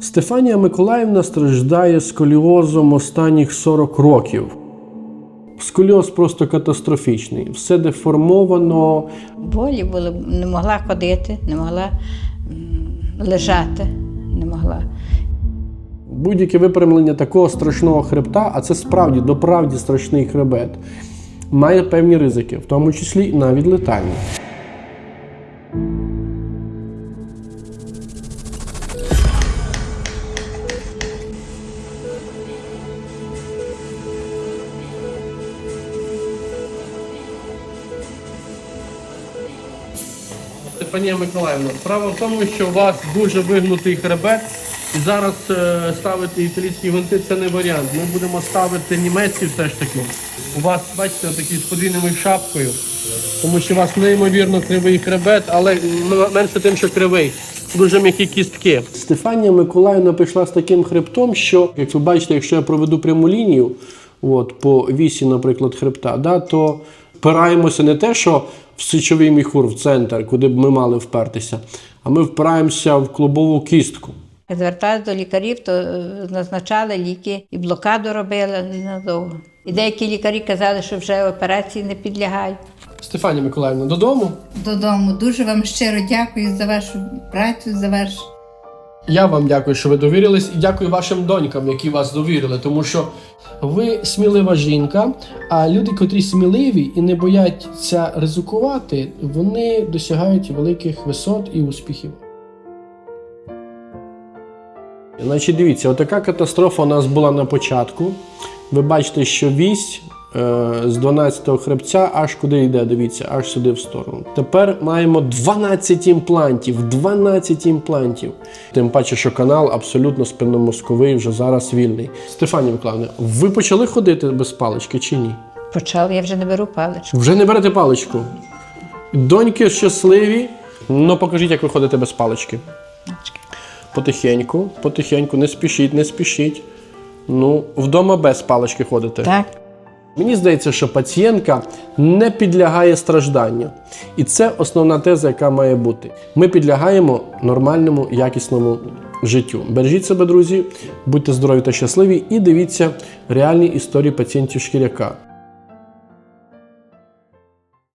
Стефанія Миколаївна страждає сколіозом останніх 40 років. Сколіоз просто катастрофічний. Все деформовано, Болі були, не могла ходити, не могла лежати, не могла. Будь-яке випрямлення такого страшного хребта, а це справді доправді страшний хребет, має певні ризики, в тому числі і навіть летальні. Стефанія Миколаївна, справа в тому, що у вас дуже вигнутий хребет, і зараз е, ставити італійські гвинти це не варіант. Ми будемо ставити німецькі все ж таки. У вас, бачите, такі з подвійною шапкою, тому що у вас неймовірно кривий хребет, але менше тим, що кривий. Дуже м'які кістки. Стефанія Миколаївна прийшла з таким хребтом, що, як ви бачите, якщо я проведу пряму лінію, от, по вісі, наприклад, хребта, да, то впираємося не те, що в січовий міхур, в центр, куди б ми мали впертися, а ми впираємося в клубову кістку. Звертаюся до лікарів, то е, назначали ліки і блокаду робили ненадовго. І деякі лікарі казали, що вже операції не підлягають. Стефанія Миколаївна, додому. Додому. Дуже вам щиро дякую за вашу працю, за ваш Я вам дякую, що ви довірились, і дякую вашим донькам, які вас довірили, тому що ви смілива жінка. А люди, котрі сміливі і не бояться ризикувати, вони досягають великих висот і успіхів. Значить, дивіться, отака катастрофа у нас була на початку. Ви бачите, що вісь е, з 12-го хребця аж куди йде, дивіться, аж сюди в сторону. Тепер маємо 12 імплантів. 12 імплантів. Тим паче, що канал абсолютно спинномозковий вже зараз вільний. Стефанія Миколаївна, ви почали ходити без палички чи ні? Почали, я вже не беру паличку. Вже не берете паличку. Доньки щасливі. Ну покажіть, як ви ходите без палички. Потихеньку, потихеньку, не спішіть, не спішіть. Ну, вдома без палички ходите. Так. Мені здається, що пацієнтка не підлягає стражданню. І це основна теза, яка має бути. Ми підлягаємо нормальному, якісному життю. Бережіть себе, друзі, будьте здорові та щасливі, і дивіться реальні історії пацієнтів шкіряка.